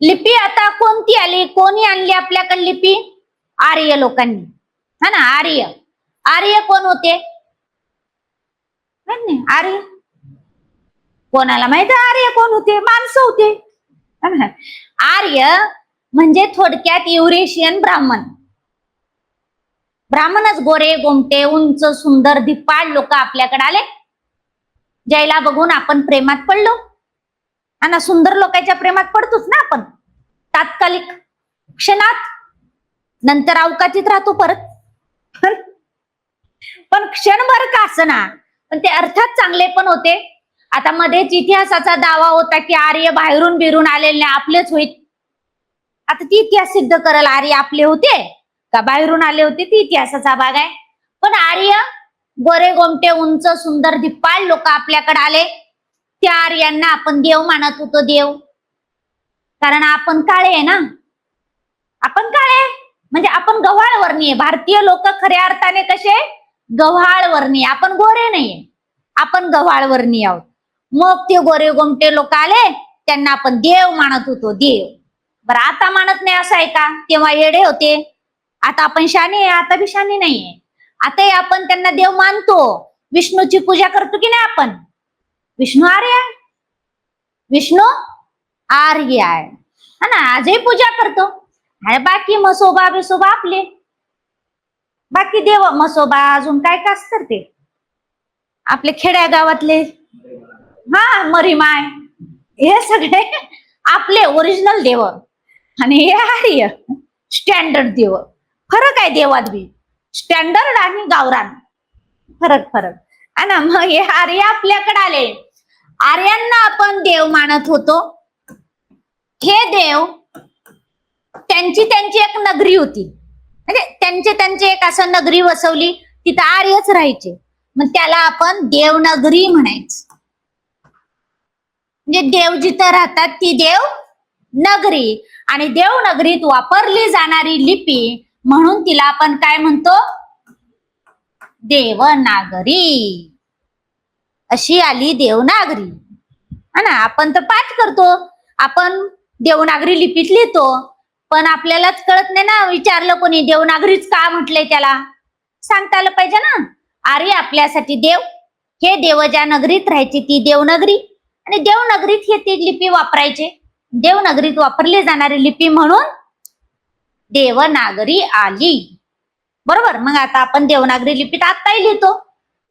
लिपी आता कोणती आली? कोणी आणली आपल्याकडे लिपी? आर्य लोकांनी. हा ना? आर्य. आर्य कोण होते? आर्य. कोणाला माहीत आर्य कोण होते? माणसं होते. आर्य म्हणजे थोडक्यात युरेशियन ब्राह्मण. ब्राह्मणच गोरे गोमटे उंच सुंदर धिप्पाड लोक आपल्याकडे आले. ज्याला बघून आपण प्रेमात पडलो. आणि सुंदर लोकांच्या प्रेमात पडतोच ना आपण. तात्कालिक क्षणात नंतर अवकाशीत राहतो परत. पण क्षणभर का असना? पण ते अर्थात चांगले पण होते. आता मध्येच इतिहासाचा दावा होता की आर्य बाहेरून बिरून आलेले नाही, आपलेच होईल आता ती इतिहास सिद्ध करल. आर्य आपले होते का बाहेरून आले होते ती इतिहासाचा भाग आहे. पण आर्य गोरे गोमटे उंच सुंदर धिप्पाळ लोक आपल्याकडे आले. त्या आर्यांना आपण देव मानत होतो देव. कारण आपण काळे आहे ना. आपण काळे आहे. म्हणजे आपण गव्हाळ वर्णीय भारतीय लोक खऱ्या अर्थाने कसे? गव्हाळ वर्णीय आपण गोरे नाहीये. आपण गव्हाळ वर्णीय आहोत. मग ते गोरे गोमटे लोक आले त्यांना आपण देव मानत होतो देव. बरं आता मानत नाही असं आहे का? तेव्हा येडे होते. आता आपण शाने आहे आता बी शाने नाहीये. आता आपण त्यांना देव मानतो. विष्णूची पूजा करतो की नाही आपण? विष्णू आर्य आहे? विष्णू आर्य आहे. हा ना आजही पूजा करतो. आणि बाकी मसोबा बिसोबा आपले. बाकी देव मसोबा अजून काय काय असतं ते? आपले खेड्या गावातले. हा मरीमाय हे सगळे आपले ओरिजिनल देव. आणि हे आर्य स्टँडर्ड देव. फरक आहे देवात बी. स्टँडर्ड आणि गावरान. फरक फरक. आणि ना मग हे आर्य आपल्याकडे आले. आर्यांना आपण देव मानत होतो. हे देव त्यांची त्यांची एक नगरी होती. म्हणजे त्यांचे त्यांचे एक असं नगरी वसवली तिथं आर्यच राहायचे. मग त्याला आपण देवनगरी म्हणायचं. म्हणजे देव जिथं राहतात ती देव नगरी. आणि देवनगरीत वापरली जाणारी लिपी म्हणून तिला आपण काय म्हणतो? देवनागरी. अशी आली देवनागरी. हा ना? आपण तर पाठ करतो. आपण देवनागरी लिपीत लिहितो. पण आपल्यालाच कळत नाही ना विचारलं कोणी देवनागरीच का म्हटलंय त्याला? सांगता आलं पाहिजे ना? आर्य आपल्यासाठी देव. हे देव ज्या नगरीत राहायची ती देवनगरी. आणि देवनगरीत हे ती लिपी वापरायचे. देवनगरीत वापरली जाणारी लिपी म्हणून देवनागरी आली. बरोबर? मग आता आपण देवनागरी लिपीत आत्ताही लिहितो.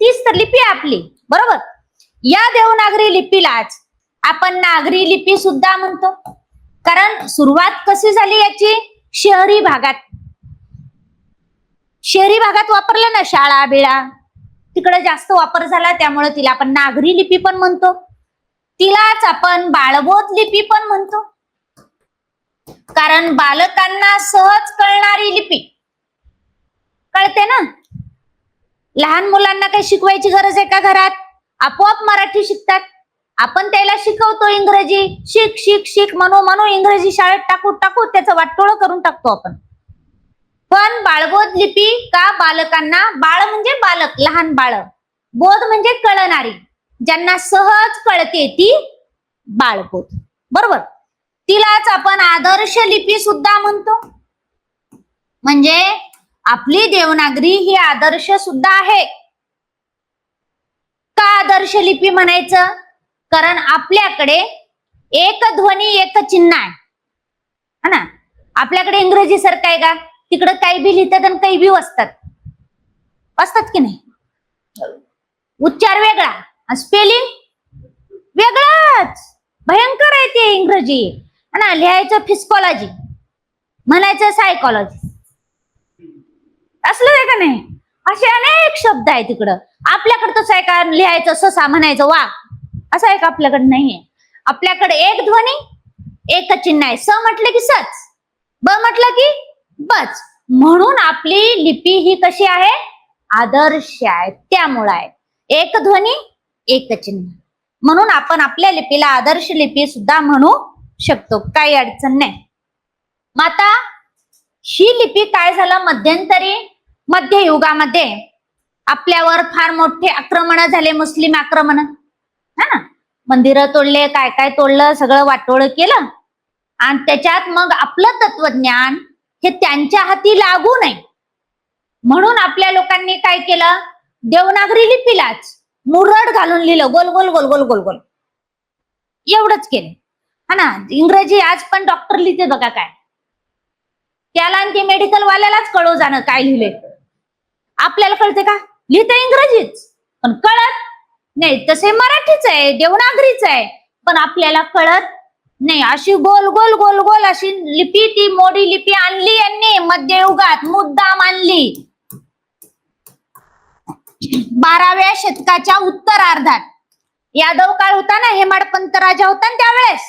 तीच तर लिपी आपली. बरोबर? या देवनागरी लिपीलाच आपण नागरी लिपी सुद्धा म्हणतो. कारण सुरुवात कशी झाली याची? शहरी भागात. शहरी भागात वापरलं ना शाळा बिळा? तिकडे जास्त वापर झाला त्यामुळे तिला आपण नागरी लिपी पण म्हणतो. तिलाच आपण बाळबोध लिपी पण म्हणतो. कारण बालकांना सहज कळणारी लिपी. कळते ना? लहान मुलांना काही शिकवायची गरज आहे का घरात? आपोआप मराठी शिकतात. आपण त्याला शिकवतो इंग्रजी. शिक शिक शिक म्हणू म्हणू इंग्रजी शाळेत टाकू टाकू त्याचं वाटोळ करून टाकतो आपण. पण बाळबोध लिपी का बालकांना? बाळ म्हणजे बालक लहान बाळ. बोध म्हणजे कळणारी. ज्यांना सहज कळते ती बाळबोध. बरोबर? तिलाच आपण आदर्श लिपी सुद्धा म्हणतो. म्हणजे आपली देवनागरी ही आदर्श सुद्धा आहे. का आदर्श लिपी म्हणायचं? कारण आपल्याकडे एक ध्वनी एक चिन्ह आहे. हा ना? आपल्याकडे इंग्रजी सारखं आहे का? तिकडं काही बी लिहितात आणि काही बी वाचतात. वाचतात की नाही? उच्चार वेगळा स्पेलिंग वेगळाच. भयंकर आहे ते इंग्रजी. हा ना? लिहायचं फिस्कॉलॉजी म्हणायचं सायकॉलॉजी असलं आहे का नाही? असे अनेक शब्द आहे तिकडं आपल्याकडं तसं आहे का? लिहायचं ससा म्हणायचं वा. असं आहे का आपल्याकडे? नाहीये. आपल्याकडे एक ध्वनी एक चिन्ह आहे. स म्हटलं की सच. ब म्हटलं की बच. म्हणून आपली लिपी ही कशी आहे? आदर्श आहे. त्यामुळं आहे. एक ध्वनी एक चिन्ह. म्हणून आपण आपल्या लिपीला आदर्श लिपी सुद्धा म्हणू शकतो. काही अडचण नाही. मग आता ही लिपी काय झालं? मध्यंतरी मध्ययुगामध्ये आपल्यावर फार मोठे आक्रमण झाले मुस्लिम आक्रमण. हा ना? मंदिरं तोडले काय काय तोडलं सगळं वाटोळ केलं. आणि त्याच्यात मग आपलं तत्वज्ञान हे त्यांच्या हाती लागू नये. म्हणून आपल्या लोकांनी काय केलं? देवनागरी लिपीलाच मुरड घालून लिहिलं गोल गोल गोल गोल गोल गोल. एवढंच केलं. हा ना? इंग्रजी आज पण डॉक्टर लिहिते बघा काय. त्याला आणि ते मेडिकल वाल्यालाच कळव जाणं काय लिहिले आपल्याला कळते का? लिहित इंग्रजीच पण कळत नाही. तसे मराठीच आहे देवनागरीच आहे. पण आपल्याला कळत नाही. अशी गोल गोल गोल गोल अशी लिपी ती मोडी लिपी आणली यांनी. मध्ययुगात मुद्दाम आणली. बाराव्या शतकाच्या उत्तरार्धात. यादव काळ होता ना हेमाडपंत राजा होता ना त्यावेळेस.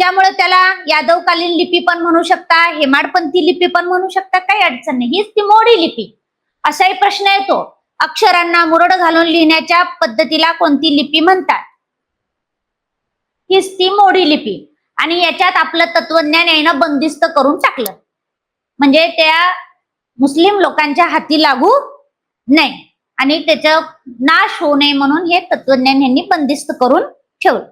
त्यामुळे त्याला यादवकालीन लिपी पण म्हणू शकता हेमाडपंथी लिपी पण म्हणू शकता काही अडचण नाही. हीच ती मोडी लिपी. असाही प्रश्न येतो. अक्षरांना मुरड घालून लिहिण्याच्या पद्धतीला कोणती लिपी म्हणतात? हीच ती मोडी लिपी. आणि याच्यात आपलं तत्वज्ञान यानं बंदिस्त करून टाकलं. म्हणजे त्या मुस्लिम लोकांच्या हाती लागू नाही आणि त्याचा नाश होऊ नये म्हणून हे तत्वज्ञान यांनी बंदिस्त करून ठेवलं.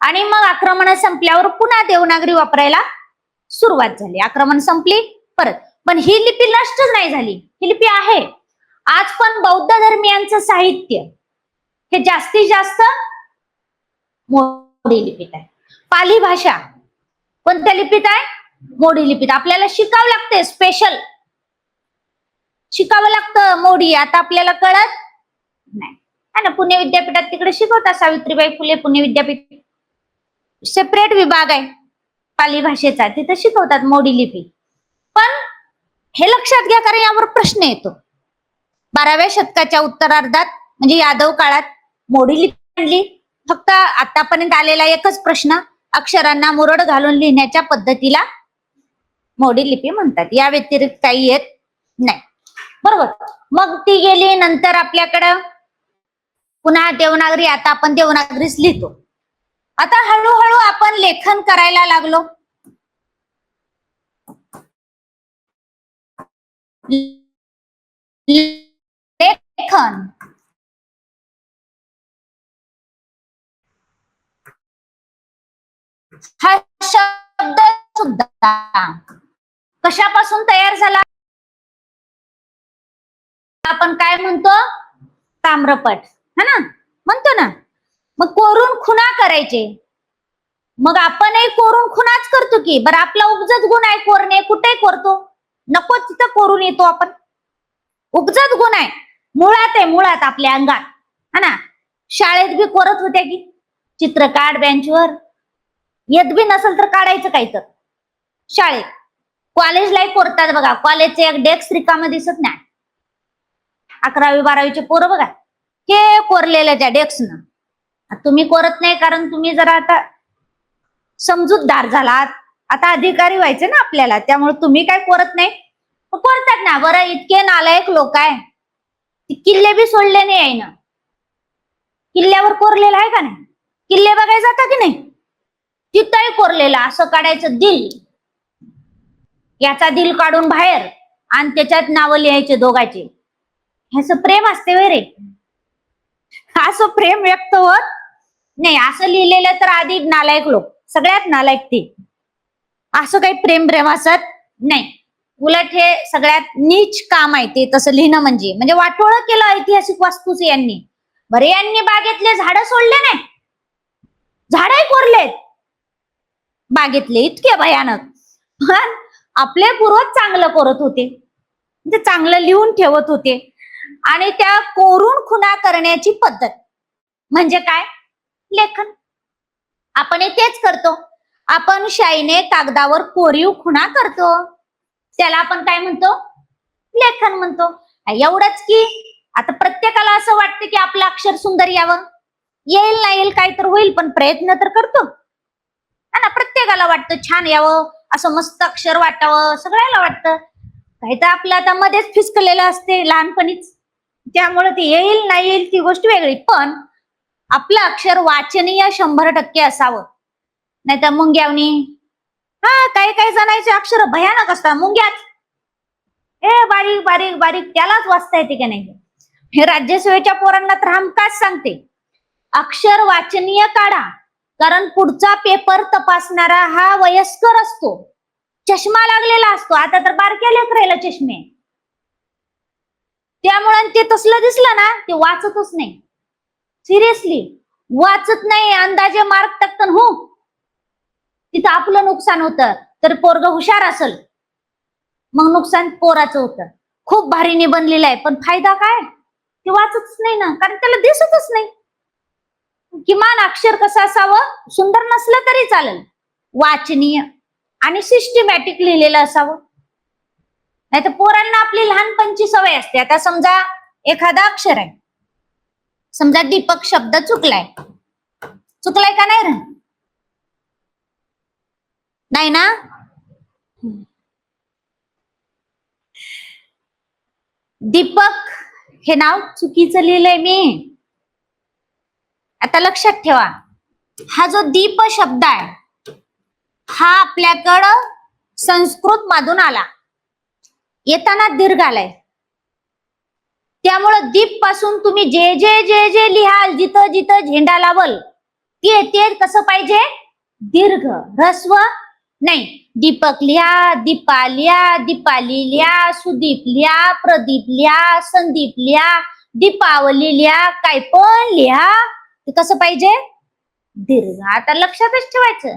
आणि मग आक्रमण संपल्यावर पुन्हा देवनागरी वापरायला सुरुवात झाली. आक्रमण संपली परत. पण ही लिपी नष्टच नाही झाली. ही लिपी आहे. आज पण बौद्ध धर्मियांचं साहित्य हे जास्तीत जास्त मोडी लिपीत आहे. पाली भाषा कोणत्या लिपीत आहे? मोडी लिपीत. आपल्याला शिकावं लागते स्पेशल शिकावं लागतं मोडी. आता आपल्याला कळत नाही. ना? पुणे विद्यापीठात तिकडे शिकवतात सावित्रीबाई फुले. पुणे विद्यापीठ सेपरेट विभाग आहे. पाली भाषेचा. तिथे शिकवतात मोडी लिपी. हे लक्षात घ्या कारण यावर प्रश्न येतो. बाराव्या शतकाच्या उत्तरार्धात म्हणजे यादव काळात मोडी लिपी फक्त आतापर्यंत आलेला एकच प्रश्न अक्षरांना मुरड घालून लिहिण्याच्या पद्धतीला मोडी लिपी म्हणतात. या व्यतिरिक्त काही येत नाही. बरोबर. मग ती गेली नंतर आपल्याकडं पुन्हा देवनागरी आता आपण देवनागरीच लिहितो. आता हळूहळू आपण लेखन करायला लागलो. लेखन। हा शब्द सुद्धा कशापासून तयार झाला? आपण काय म्हणतो? ताम्रपट है ना? म्हणतो ना. मग कोरून खुणा करायचे. मग आपणही कोरून खुणाच करतो की बरं आपला उपजत गुण आहे कोरणे कुठे करतो? नको तिथं कोरून येतो आपण. उपजत गुण आहे? मुळात आहे मुळात आपल्या अंगात. है ना? शाळेत बी कोरत होत्या की. चित्र काढ बेंचवर. येत बी नसेल तर काढायचं काही तर? शाळेत. कॉलेजलाही कोरतात बघा. कॉलेजचे एक डेस्क रिकामा दिसत नाही. अकरावी बारावीचे पोरं बघा. हे कोरलेलं त्या डेस्कनं तुम्ही कोरत नाही कारण तुम्ही जरा आता समजूतदार झालात. आता अधिकारी व्हायचे ना आपल्याला त्यामुळे तुम्ही काय कोरत नाही? कोरतात ना बरं इतके नालायक लोक आहे. किल्ले बी सोडले नाही आहे ना. किल्ल्यावर कोरलेलं आहे का नाही? किल्ले बघायला जाता की नाही? तिथंही कोरलेलं असं काढायचं दिल. याचा दिल काढून बाहेर आणि त्याच्यात नावं लिहायचे दोघांचे. ह्याचं प्रेम असते वे रे. असं प्रेम व्यक्त होत नाही. असं लिहिलेलं तर आधी नालायक लोक सगळ्यात नालायक ते. असं काही प्रेम प्रेम असत नाही. उलट हे सगळ्यात नीच काम आहे ते तसं लिहिणं म्हणजे. म्हणजे वाटोळं केलं ऐतिहासिक वास्तूच यांनी. बरे यांनी बागेतले झाडं सोडले नाही झाडही कोरलेत. बागेतले इतके भयानक. पण आपले पूर्वज चांगलं कोरत होते. म्हणजे चांगलं लिहून ठेवत होते. आणि त्या कोरून खुणा करण्याची पद्धत. म्हणजे काय? लेखन. आपण तेच करतो. आपण शाईने कागदावर कोरीव खुणा करतो. त्याला आपण काय म्हणतो? लेखन म्हणतो. एवढंच की आता प्रत्येकाला असं वाटतं की आपलं अक्षर सुंदर यावं. येईल ना येईल काय तर होईल पण प्रयत्न तर करतो. हा ना प्रत्येकाला वाटतं छान यावं असं मस्त अक्षर वाटावं सगळ्याला वाटतं. काही तर आपलं आता मध्येच फिसकलेलं असते लहानपणीच. त्यामुळे ते येईल नाही येईल ती गोष्ट वेगळी. पण आपलं अक्षर वाचनीय शंभर टक्के असावं. नाही तर मुंग्यावनी हा काही काही जणांचे अक्षर भयानक असतात मुंग्यात ए बारीक बारीक बारीक त्यालाच वाचता येते का नाही? हे राज्यसेवेच्या पोरांना तर हमकाच सांगते. अक्षर वाचनीय काढा कारण पुढचा पेपर तपासणारा हा वयस्कर असतो. चष्मा लागलेला असतो. आता तर बारक्या लेकरायला चष्मे. त्यामुळे ते तसलं दिसलं ना ते वाचतच नाही. सिरियसली वाचत नाही अंदाजे मार्क टाकतन हो. तिथं आपलं नुकसान होतं तर पोरग हुशार असल. मग नुकसान पोराचं होतं. खूप भारी निबंधलेलं आहे पण फायदा काय? ते वाचतच नाही ना कारण त्याला दिसतच नाही. किमान अक्षर कसं असावं? सुंदर नसलं तरी चालेल. वाचनीय आणि सिस्टमॅटिक लिहिलेलं असावं. नाही तर पोरांना आपली लहानपणची सवय असते. आता समजा एखादा अक्षर आहे. समजा दीपक शब्द चुकलाय. चुकलाय का नाही रे? नाही ना? दीपक हे नाव चुकीचं लिहिलंय मी. आता लक्षात ठेवा. हा जो दीप शब्द आहे हा आपल्याकडं संस्कृत मधून आला. येताना दीर्घ आलाय. त्यामुळं दीपपासून तुम्ही जे जे जे जे लिहाल जिथं जिथं झेंडा लावल ते ते कसं पाहिजे? दीर्घ ह्रस्व नाही दीपक लिहा दीपा लिहा दीपाली लिहा सुदीप लिहा प्रदीप लिहा संदीप लिहा दीपावली लिहा काय पण लिहा. ते कसं पाहिजे? दीर्घ. आता लक्षातच ठेवायचं.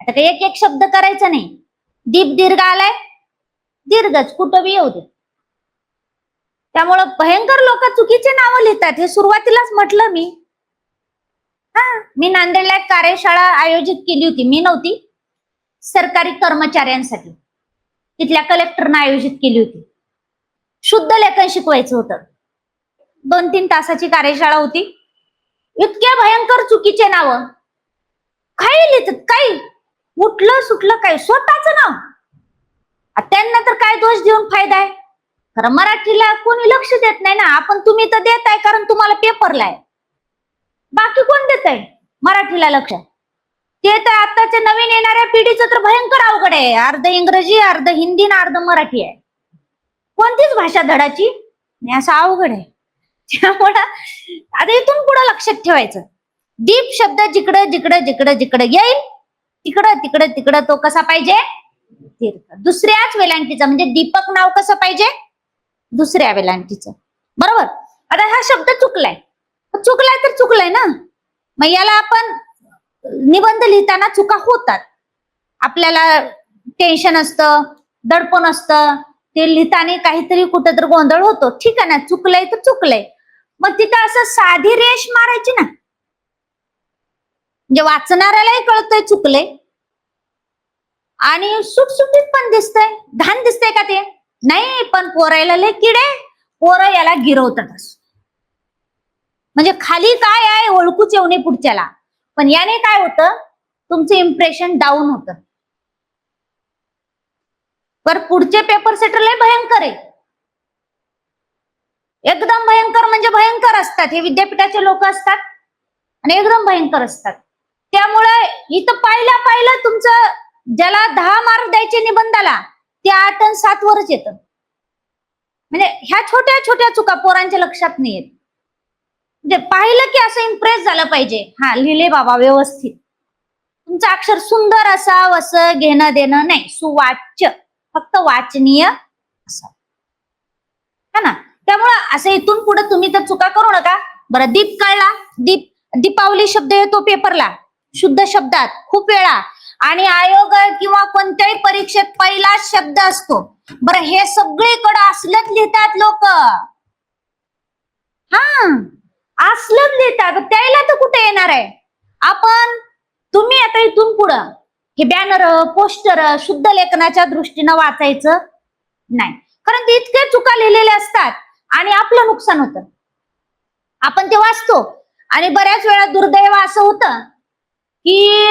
आता काही एक एक शब्द करायचा नाही. दीप दीर्घ आलाय. दीर्घच. कुठं बी येऊ दे. त्यामुळं भयंकर लोक चुकीचे नावं लिहितात. हे सुरुवातीलाच म्हटलं मी. हा. मी नांदेडला एक कार्यशाळा आयोजित केली होती. मी नव्हती. सरकारी कर्मचाऱ्यांसाठी. तिथल्या कलेक्टरनं आयोजित केली होती. शुद्ध लेखन शिकवायचं होतं. दोन तीन तासाची कार्यशाळा होती. इतक्या भयंकर चुकीचे नाव. काही लिहितात काही. उठलं सुटलं काय स्वतःच नाव. त्यांना तर काय दोष देऊन फायदा आहे? खरं मराठीला कोणी लक्ष देत नाही ना? आपण तुम्ही तर देत आहे कारण तुम्हाला पेपरला आहे. बाकी कोण देत आहे मराठीला लक्ष. ते तर आताच्या नवीन येणाऱ्या पिढीचं तर भयंकर अवघड आहे. अर्ध इंग्रजी अर्ध हिंदी ना अर्ध मराठी आहे. कोणतीच भाषा धडाची? नाही असं अवघड आहे. त्यामुळं आता इथून पुढे लक्षात ठेवायचं. दीप शब्द जिकडं जिकडं जिकडं जिकडं येईल तिकडं तिकडं तिकडं तो कसा पाहिजे? दीर्घ. दुसऱ्याच वेलांटीचा म्हणजे दीपक नाव कसं पाहिजे? दुसऱ्या वेलांटीचं. बरोबर? आता हा शब्द चुकलाय. चुकलाय तर चुकलाय ना? मग याला आपण निबंध लिहिताना चुका होतात. आपल्याला टेन्शन असतं दडपण असतं. ते लिहिताना काहीतरी कुठं तर गोंधळ होतो. ठीक आहे ना? चुकलंय तर चुकलंय. मग तिथं असं साधी रेष मारायची ना? म्हणजे वाचणाऱ्यालाही कळतंय चुकलंय. आणि सुटसुटीत पण दिसतंय. घाण दिसतंय का ते? नाही पण पोरायला लय किडे पोरं याला गिरवतात म्हणजे खाली काय आहे ओळखूच येऊ नये पुढच्याला. पण याने काय होतं? तुमचं इम्प्रेशन डाऊन होतं. पर पुढचे पेपर सेटर लय भयंकर आहे. एकदम भयंकर म्हणजे भयंकर असतात. हे विद्यापीठाचे लोक असतात आणि एकदम भयंकर असतात. त्यामुळे इथं पाहिलं पाहिलं तुमचं ज्याला दहा मार्क द्यायचे निबंधाला ते आठ आणि सात वरच येतं. म्हणजे ह्या छोट्या छोट्या चुका पोरांच्या लक्षात नाही येत म्हणजे पाहिलं की असं इम्प्रेस झालं पाहिजे. हा लिहिले बाबा व्यवस्थित. तुमचं अक्षर सुंदर असावं असं घेणं देणं नाही. सुवाच्य. फक्त वाचनीय असावं. हा ना? त्यामुळं असं इथून पुढे तुम्ही तर चुका करू नका. बरं दीप कळला. दीप दीपावली शब्द येतो पेपरला शुद्ध शब्दात खूप वेळा. आणि आयोग किंवा कोणत्याही परीक्षेत पहिलाच शब्द असतो. बरं हे सगळीकडं असलंच लिहितात लोक. हा. असलंच देतात त्याला तर कुठे येणार आहे? आपण तुम्ही आता इथून पुढं हे बॅनर पोस्टर शुद्ध लेखनाच्या दृष्टीनं वाचायचं नाही. कारण ते इतके चुका लिहिलेल्या असतात आणि आपलं नुकसान होतं. आपण ते वाचतो. आणि बऱ्याच वेळा दुर्दैव असं होतं की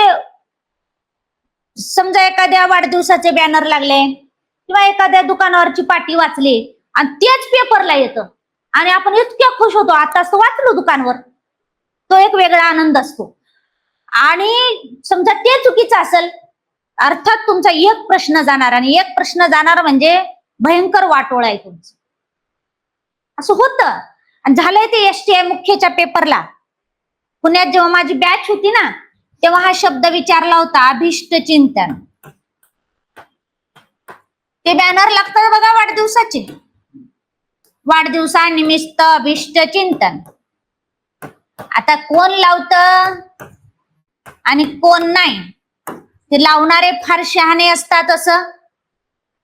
समजा एखाद्या वाढदिवसाचे बॅनर लागले किंवा एखाद्या दुकानावरची पाटी वाचली आणि तेच पेपरला येतं. आणि आपण इतक्या खुश होतो. आता असं वाचलो दुकानवर. तो एक वेगळा आनंद असतो. आणि समजा ते चुकीचं असेल अर्थात तुमचा एक प्रश्न जाणार आणि एक प्रश्न जाणार म्हणजे भयंकर वाटोळ आहे तुमचं. असं होतं. आणि झालंय ते एस टी आय मुख्यच्या पेपरला पुण्यात जेव्हा माझी बॅच होती ना तेव्हा हा शब्द विचारला होता अभिष्ट चिंतन. ते बॅनर लागतात बघा वाढदिवसाचे. वाढदिवसानिमित्त अभिष्ट चिंतन. आता कोण लावत आणि कोण नाही? ते लावणारे फार शहाणे असतात असं?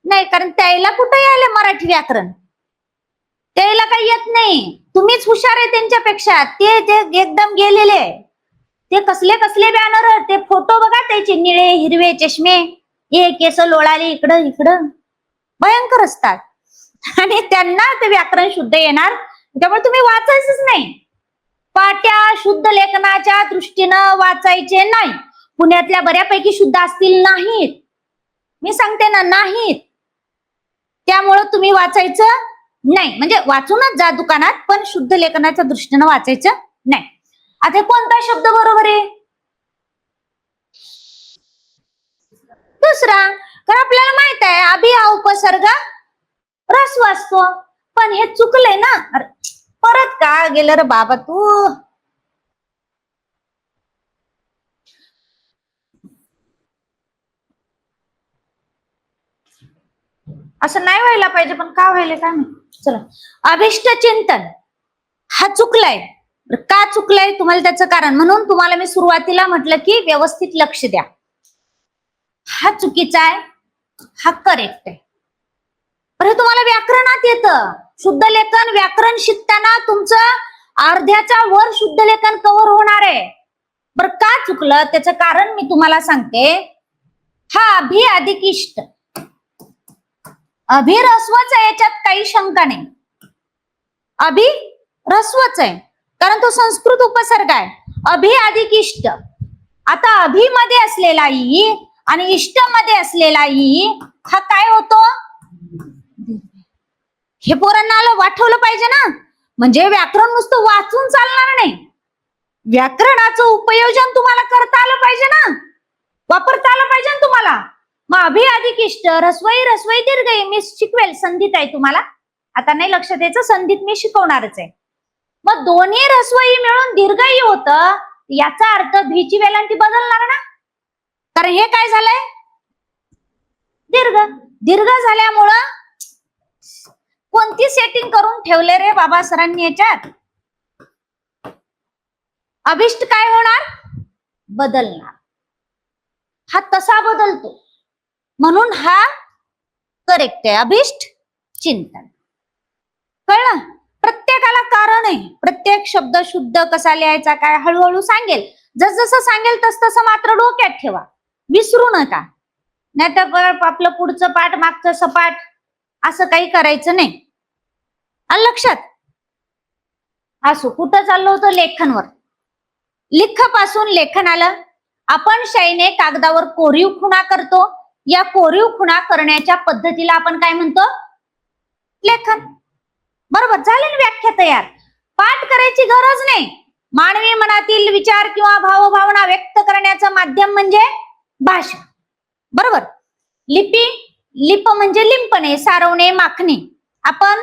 नाही कारण त्याला कुठे यायला मराठी व्याकरण? त्याला काही येत नाही. तुम्हीच हुशार आहे त्यांच्यापेक्षा. ते ते एकदम गेलेले आहे. ते कसले कसले बॅनर ते फोटो बघा त्याचे. निळे हिरवे चष्मे. हे केस लोळाले इकडं इकडं. भयंकर असतात. आणि त्यांना ते व्याकरण शुद्ध येणार. त्यामुळे तुम्ही वाचायचंच नाही. पाट्या शुद्ध लेखनाच्या दृष्टीनं वाचायचे नाही. पुण्यातल्या बऱ्यापैकी शुद्ध असतील नाहीत. मी सांगते ना नाहीत. त्यामुळं तुम्ही वाचायचं नाही. म्हणजे वाचूनच जा दुकानात पण शुद्ध लेखनाच्या दृष्टीनं वाचायचं नाही. आता कोणता शब्द बरोबर आहे? दुसरा कारण आपल्याला माहीत आहे अभिया उपसर्ग रस्व असतो पण हे चुकलंय ना. परत का गेलं रे बाबा तू? असं नाही व्हायला पाहिजे पण का व्हायला काय चला. अभिष्ट चिंतन. हा चुकलाय. का चुकलाय तुम्हाला त्याचं कारण? म्हणून तुम्हाला मी सुरुवातीला म्हटलं की व्यवस्थित लक्ष द्या. हा चुकीचा आहे. हा करेक्ट आहे. अरे तुम्हाला व्याकरणात येतं. शुद्ध लेखन व्याकरण शिकताना तुमचं अर्ध्याच्या वर शुद्ध लेखन कव्हर होणार आहे. बरं का चुकलं? त्याचं कारण मी तुम्हाला सांगते. हा अभि अधिक इष्ट. अभिरस्वच आहे याच्यात काही शंका नाही. अभि रस्वच आहे कारण तो संस्कृत उपसर्ग आहे. अभि अधिक इष्ट. आता अभि मध्ये असलेला ई आणि इष्टमध्ये असलेला ई हा काय होतो? हे पोरांना आलं वाठवलं पाहिजे ना. म्हणजे व्याकरण नुसतं वाचून चालणार नाही. व्याकरणाचं उपयोजन तुम्हाला करता आलं पाहिजे ना. वापरता आलं पाहिजे ना तुम्हाला. मग अभि अधिक इष्ट रसवई रसवई दीर्घ मी शिकवेल. संधीत आहे तुम्हाला. आता नाही लक्ष द्यायचं संधीत मी शिकवणारच आहे. मग दोन्ही रसवई मिळून दीर्घही होत याचा अर्थ भीची वेलांटी बदलणार ना. कारण हे काय झालंय? दीर्घ. दीर्घ झाल्यामुळं कोणती सेटिंग करून ठेवले रे बाबा सरांनी याच्यात? अभिष्ट काय होणार? बदलणार. हा तसा बदलतो. म्हणून हा करेक्ट आहे. अभिष्ट चिंतन. कळलं? प्रत्येकाला कारण आहे. प्रत्येक शब्द शुद्ध कसा लिहायचा काय हळूहळू सांगेल. जस जसं सांगेल तस तसं मात्र डोक्यात ठेवा. विसरू नका. नाही तर आपलं पुढचं पाठ मागचं सपाट असं काही करायचं नाही. आलं लक्षात? असो कुठं चाललो होतो लेखनवर? लिखापासून लेखन आलं. आपण शाईने कागदावर कोरीव खुणा करतो. या कोरीव खुणा करण्याच्या पद्धतीला आपण काय म्हणतो? लेखन. बरोबर झाली ना व्याख्या तयार. पाठ करायची गरज नाही. मानवी मनातील विचार किंवा भावभावना व्यक्त करण्याचं माध्यम म्हणजे भाषा. बरोबर? लिपी लिप म्हणजे लिंपणे सारवणे माखणे. आपण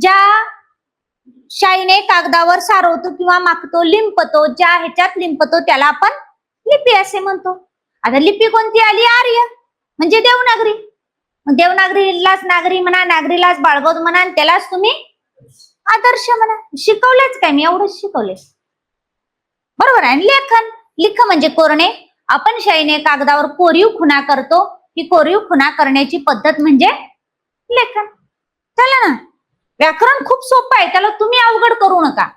ज्या शाईने कागदावर सारवतो किंवा माखतो लिंपतो ज्या ह्याच्यात लिंपतो त्याला आपण लिपी असे म्हणतो. आता लिपी कोणती आली? आर्य. म्हणजे देवनागरी. देवनागरीलाच नागरी म्हणा नागरीलाच बाळगवत म्हणा आणि त्यालाच तुम्ही आदर्श म्हणा. शिकवलेच काय? मी एवढंच शिकवले. बरोबर आहे लेखन? लिख म्हणजे कोरणे. आपण शाईने कागदावर कोरीव खुणा करतो. ही कोरीव खुना करण्याची पद्धत म्हणजे लेखन. चला ना. व्याकरण खूप सोपं आहे त्याला तुम्ही अवघड करू नका.